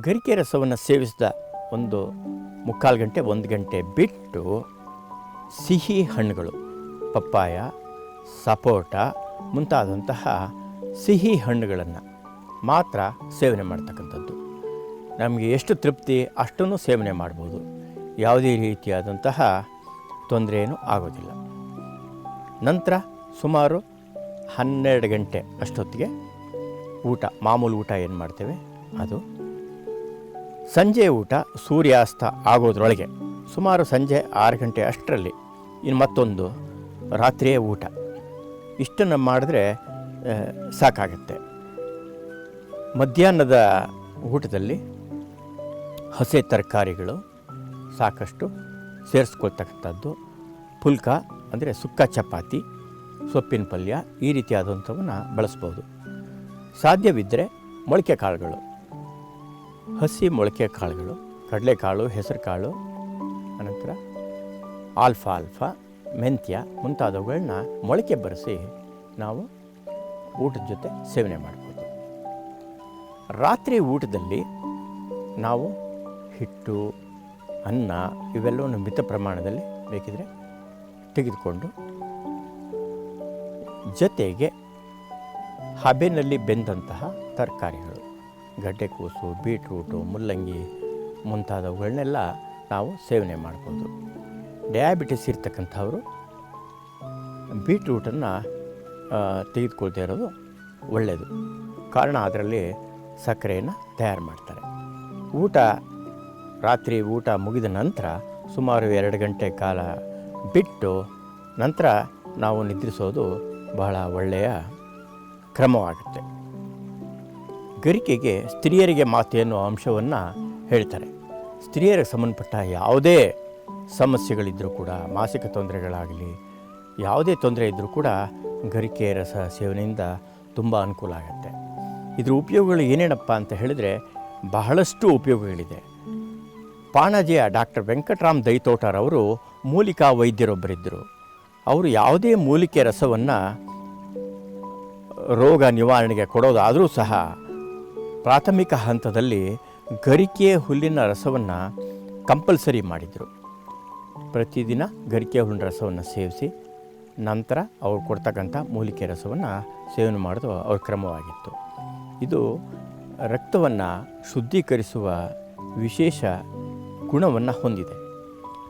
ಗರಿಕೆ ರಸವನ್ನು ಸೇವಿಸಿದ ಒಂದು ಮುಕ್ಕಾಲು ಗಂಟೆ, ಒಂದು ಗಂಟೆ ಬಿಟ್ಟು ಸಿಹಿ ಹಣ್ಣುಗಳು, ಪಪ್ಪಾಯ, ಸಪೋಟ ಮುಂತಾದಂತಹ ಸಿಹಿ ಹಣ್ಣುಗಳನ್ನು ಮಾತ್ರ ಸೇವನೆ ಮಾಡ್ತಕ್ಕಂಥದ್ದು. ನಮಗೆ ಎಷ್ಟು ತೃಪ್ತಿ ಅಷ್ಟನ್ನು ಸೇವನೆ ಮಾಡ್ಬೋದು. ಯಾವುದೇ ರೀತಿಯಾದಂತಹ ತೊಂದರೆಯೂ ಆಗೋದಿಲ್ಲ. ನಂತರ ಸುಮಾರು ಹನ್ನೆರಡು ಗಂಟೆ ಅಷ್ಟೊತ್ತಿಗೆ ಊಟ, ಮಾಮೂಲು ಊಟ ಏನು ಮಾಡ್ತೇವೆ? ಅದು ಸಂಜೆ ಊಟ ಸೂರ್ಯಾಸ್ತ ಆಗೋದ್ರೊಳಗೆ ಸುಮಾರು ಸಂಜೆ ಆರು ಗಂಟೆ ಅಷ್ಟರಲ್ಲಿ ಇನ್ನು ಮತ್ತೊಂದು ರಾತ್ರಿಯೇ ಊಟ. ಇಷ್ಟನ್ನು ಮಾಡಿದ್ರೆ ಸಾಕಾಗುತ್ತೆ. ಮಧ್ಯಾಹ್ನದ ಊಟದಲ್ಲಿ ಹಸಿ ತರಕಾರಿಗಳು ಸಾಕಷ್ಟು ಸೇರಿಸ್ಕೊಳ್ತಕ್ಕಂಥದ್ದು ಪುಲ್ಕ ಅಂದರೆ ಸುಕ್ಕ ಚಪಾತಿ, ಸೊಪ್ಪಿನ ಪಲ್ಯ ಈ ರೀತಿಯಾದಂಥವನ್ನು ಬಳಸ್ಬೋದು. ಸಾಧ್ಯವಿದ್ದರೆ ಮೊಳಕೆ ಕಾಳುಗಳು. ಹಸಿ ಮೊಳಕೆ ಕಾಳುಗಳು, ಕಡಲೆಕಾಳು, ಹೆಸರುಕಾಳು, ಅನಂತರ ಆಲ್ಫಾ ಆಲ್ಫಾ, ಮೆಂತ್ಯ ಮುಂತಾದವುಗಳನ್ನ ಮೊಳಕೆ ಬರೆಸಿ ನಾವು ಊಟದ ಜೊತೆ ಸೇವನೆ ಮಾಡ್ಬೋದು. ರಾತ್ರಿ ಊಟದಲ್ಲಿ ನಾವು ಹಿಟ್ಟು, ಅನ್ನ ಇವೆಲ್ಲವನ್ನು ಮಿತ ಪ್ರಮಾಣದಲ್ಲಿ ಬೇಕಿದ್ರೆ ತೆಗೆದುಕೊಂಡು ಜೊತೆಗೆ ಹಬೆನಲ್ಲಿ ಬೆಂದಂತಹ ತರಕಾರಿಗಳು. ಗಡ್ಡೆಕೋಸು ಬೀಟ್ರೂಟು, ಮುಲ್ಲಂಗಿ ಮುಂತಾದವುಗಳನ್ನೆಲ್ಲ ನಾವು ಸೇವನೆ ಮಾಡ್ಬೋದು. ಡಯಾಬಿಟಿಸ್ ಇರ್ತಕ್ಕಂಥವರು ಬೀಟ್ರೂಟನ್ನು ತೆಗೆದುಕೊಳ್ತಾ ಇರೋದು ಒಳ್ಳೆಯದು ಕಾರಣ ಅದರಲ್ಲಿ ಸಕ್ಕರೆಯನ್ನು ತಯಾರು ಮಾಡ್ತಾರೆ. ಊಟ, ರಾತ್ರಿ ಊಟ ಮುಗಿದ ನಂತರ ಸುಮಾರು ಎರಡು ಗಂಟೆ ಕಾಲ ಬಿಟ್ಟು ನಂತರ ನಾವು ನಿದ್ರಿಸೋದು ಬಹಳ ಒಳ್ಳೆಯ ಕ್ರಮವಾಗುತ್ತೆ. ಗರಿಕೆಗೆ ಸ್ತ್ರೀಯರಿಗೆ ಮಾತು ಎನ್ನುವ ಅಂಶವನ್ನು ಹೇಳ್ತಾರೆ. ಸ್ತ್ರೀಯರಿಗೆ ಸಂಬಂಧಪಟ್ಟ ಯಾವುದೇ ಸಮಸ್ಯೆಗಳಿದ್ದರೂ ಕೂಡ, ಮಾಸಿಕ ತೊಂದರೆಗಳಾಗಲಿ, ಯಾವುದೇ ತೊಂದರೆ ಇದ್ದರೂ ಕೂಡ ಗರಿಕೆ ರಸ ಸೇವನೆಯಿಂದ ತುಂಬ ಅನುಕೂಲ ಆಗುತ್ತೆ. ಇದರ ಉಪಯೋಗಗಳು ಏನೇನಪ್ಪ ಅಂತ ಹೇಳಿದರೆ ಬಹಳಷ್ಟು ಉಪಯೋಗಗಳಿದೆ. ಪಾಣಜಿಯ ಡಾಕ್ಟರ್ ವೆಂಕಟರಾಮ್ ದೈತೋಟರವರು ಮೂಲಿಕಾ ವೈದ್ಯರೊಬ್ಬರಿದ್ದರು. ಅವರು ಯಾವುದೇ ಮೂಲಿಕೆ ರಸವನ್ನು ರೋಗ ನಿವಾರಣೆಗೆ ಕೊಡೋದಾದರೂ ಸಹ ಪ್ರಾಥಮಿಕ ಹಂತದಲ್ಲಿ ಗರಿಕೆ ಹುಲ್ಲಿನ ರಸವನ್ನು ಕಂಪಲ್ಸರಿ ಮಾಡಿದರು. ಪ್ರತಿದಿನ ಗರಿಕೆ ಹುಲ್ಲಿನ ರಸವನ್ನು ಸೇವಿಸಿ, ನಂತರ ಅವ್ರು ಕೊಡ್ತಕ್ಕಂಥ ಮೂಲಿಕೆ ರಸವನ್ನು ಸೇವನೆ ಮಾಡೋದು ಅವ್ರ ಕ್ರಮವಾಗಿತ್ತು. ಇದು ರಕ್ತವನ್ನು ಶುದ್ಧೀಕರಿಸುವ ವಿಶೇಷ ಗುಣವನ್ನು ಹೊಂದಿದೆ.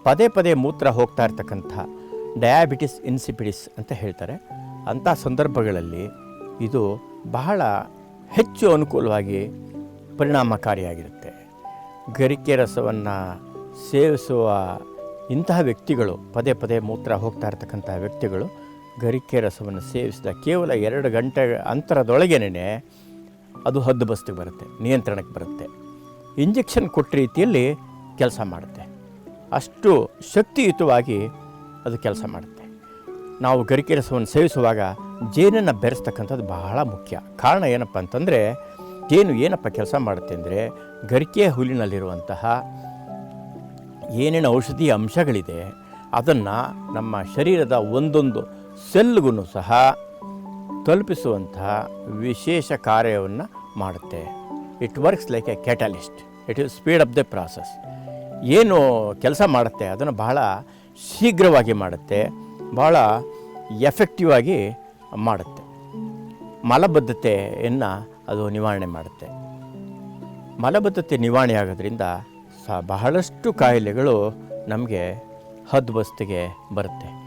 ಪದೇ ಪದೇ ಮೂತ್ರ ಹೋಗ್ತಾ ಇರ್ತಕ್ಕಂಥ ಡಯಾಬಿಟಿಸ್ ಇನ್ಸಿಪಿಡಿಸ್ ಅಂತ ಹೇಳ್ತಾರೆ. ಅಂಥ ಸಂದರ್ಭಗಳಲ್ಲಿ ಇದು ಬಹಳ ಹೆಚ್ಚು ಅನುಕೂಲವಾಗಿ ಪರಿಣಾಮಕಾರಿಯಾಗಿರುತ್ತೆ. ಗರಿಕೆ ರಸವನ್ನು ಸೇವಿಸುವ ಇಂತಹ ವ್ಯಕ್ತಿಗಳು, ಪದೇ ಪದೇ ಮೂತ್ರ ಹೋಗ್ತಾ ಇರ್ತಕ್ಕಂಥ ವ್ಯಕ್ತಿಗಳು, ಗರಿಕೆ ರಸವನ್ನು ಸೇವಿಸಿದ ಕೇವಲ ಎರಡು ಗಂಟೆ ಅಂತರದೊಳಗೇನೆ ಅದು ಹದ್ದು ಬಸ್ತಿಗೆ ಬರುತ್ತೆ, ನಿಯಂತ್ರಣಕ್ಕೆ ಬರುತ್ತೆ. ಇಂಜೆಕ್ಷನ್ ಕೊಟ್ಟ ರೀತಿಯಲ್ಲಿ ಕೆಲಸ ಮಾಡುತ್ತೆ. ಅಷ್ಟು ಶಕ್ತಿಯುತವಾಗಿ ಅದು ಕೆಲಸ ಮಾಡುತ್ತೆ. ನಾವು ಗರಿಕೆ ರಸವನ್ನು ಸೇವಿಸುವಾಗ ಜೇನನ್ನು ಬೆರೆಸ್ತಕ್ಕಂಥದ್ದು ಬಹಳ ಮುಖ್ಯ. ಕಾರಣ ಏನಪ್ಪ ಅಂತಂದರೆ, ಜೇನು ಏನಪ್ಪ ಕೆಲಸ ಮಾಡುತ್ತೆ ಅಂದರೆ, ಗರಿಕೆ ಹುಲ್ಲಿನಲ್ಲಿರುವಂತಹ ಏನೇನು ಔಷಧಿ ಅಂಶಗಳಿದೆ, ಅದನ್ನು ನಮ್ಮ ಶರೀರದ ಒಂದೊಂದು ಸೆಲ್ಗೂ ಸಹ ತಲುಪಿಸುವಂತಹ ವಿಶೇಷ ಕಾರ್ಯವನ್ನು ಮಾಡುತ್ತೆ. It works like a catalyst it is speed up the process ಏನು ಕೆಲಸ ಮಾಡುತ್ತೆ, ಅದನ್ನು ಬಹಳ ಶೀಘ್ರವಾಗಿ ಮಾಡುತ್ತೆ ಭಾಳ ಎಫೆಕ್ಟಿವ್ ಆಗಿ ಮಾಡುತ್ತೆ. ಮಲಬದ್ಧತೆಯನ್ನು ಅದು ನಿವಾರಣೆ ಮಾಡುತ್ತೆ. ಮಲಬದ್ಧತೆ ನಿವಾರಣೆ ಆಗೋದ್ರಿಂದ ಸ ಬಹಳಷ್ಟು ಕಾಯಿಲೆಗಳು ನಮಗೆ ಹದ್ಬಸ್ತಿಗೆ ಬರುತ್ತೆ.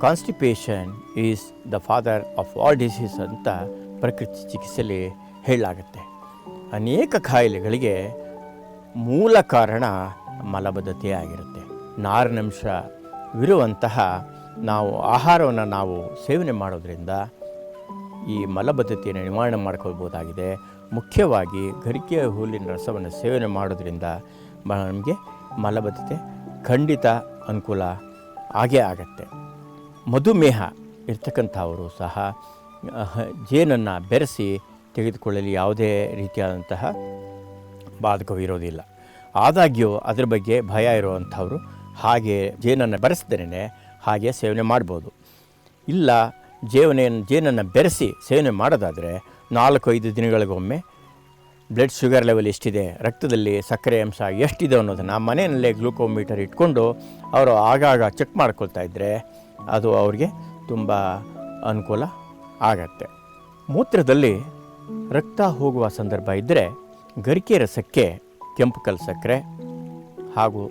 Constipation is the father of all disease ಅಂತ ಪ್ರಕೃತಿ ಚಿಕಿತ್ಸೆಯಲ್ಲಿ ಹೇಳಲಾಗುತ್ತೆ. ಅನೇಕ ಕಾಯಿಲೆಗಳಿಗೆ ಮೂಲ ಕಾರಣ ಮಲಬದ್ಧತೆ ಆಗಿರುತ್ತೆ ನಾರಿನಂಶವಿರುವಂತಹ ನಾವು ಆಹಾರವನ್ನು ನಾವು ಸೇವನೆ ಮಾಡೋದ್ರಿಂದ ಈ ಮಲಬದ್ಧತೆಯನ್ನು ನಿವಾರಣೆ ಮಾಡ್ಕೊಳ್ಬೋದಾಗಿದೆ. ಮುಖ್ಯವಾಗಿ ಗರಿಕೆಯ ಹುಲ್ಲಿನ ರಸವನ್ನು ಸೇವನೆ ಮಾಡೋದ್ರಿಂದ ನಮಗೆ ಮಲಬದ್ಧತೆ ಖಂಡಿತ ಅನುಕೂಲ ಆಗೇ ಆಗತ್ತೆ. ಮಧುಮೇಹ ಇರ್ತಕ್ಕಂಥವರು ಸಹ ಜೇನನ್ನು ಬೆರೆಸಿ ತೆಗೆದುಕೊಳ್ಳಲು ಯಾವುದೇ ರೀತಿಯಾದಂತಹ ಬಾಧಕವಿರೋದಿಲ್ಲ ಆದಾಗ್ಯೂ ಅದರ ಬಗ್ಗೆ ಭಯ ಇರುವಂಥವರು ಹಾಗೆ ಜೇನನ್ನು ಬೆರೆಸ್ದೇ ಹಾಗೆ ಸೇವನೆ ಮಾಡ್ಬೋದು. ಇಲ್ಲ ಜೇವನೆಯನ್ನು ಜೇನನ್ನು ಬೆರೆಸಿ ಸೇವನೆ ಮಾಡೋದಾದರೆ ನಾಲ್ಕು ಐದು ದಿನಗಳಿಗೊಮ್ಮೆ ಬ್ಲಡ್ ಶುಗರ್ ಲೆವೆಲ್ ಎಷ್ಟಿದೆ, ರಕ್ತದಲ್ಲಿ ಸಕ್ಕರೆ ಅಂಶ ಎಷ್ಟಿದೆ ಅನ್ನೋದನ್ನು ಮನೆಯಲ್ಲೇ ಗ್ಲೂಕೋಮೀಟರ್ ಇಟ್ಕೊಂಡು ಅವರು ಆಗಾಗ ಚೆಕ್ ಮಾಡ್ಕೊಳ್ತಾ ಇದ್ದರೆ ಅದು ಅವ್ರಿಗೆ ತುಂಬ ಅನುಕೂಲ ಆಗತ್ತೆ. ಮೂತ್ರದಲ್ಲಿ ರಕ್ತ ಹೋಗುವ ಸಂದರ್ಭ ಇದ್ದರೆ ಗರಿಕೆ ರಸಕ್ಕೆ ಕೆಂಪು ಕಲ್ ಸಕ್ಕರೆ ಹಾಗೂ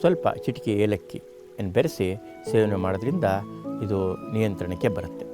ಸ್ವಲ್ಪ ಚಿಟಿಕೆ ಏಲಕ್ಕಿ ಬೆರೆಸಿ ಸೇವನೆ ಮಾಡೋದ್ರಿಂದ ಇದು ನಿಯಂತ್ರಣಕ್ಕೆ ಬರುತ್ತೆ.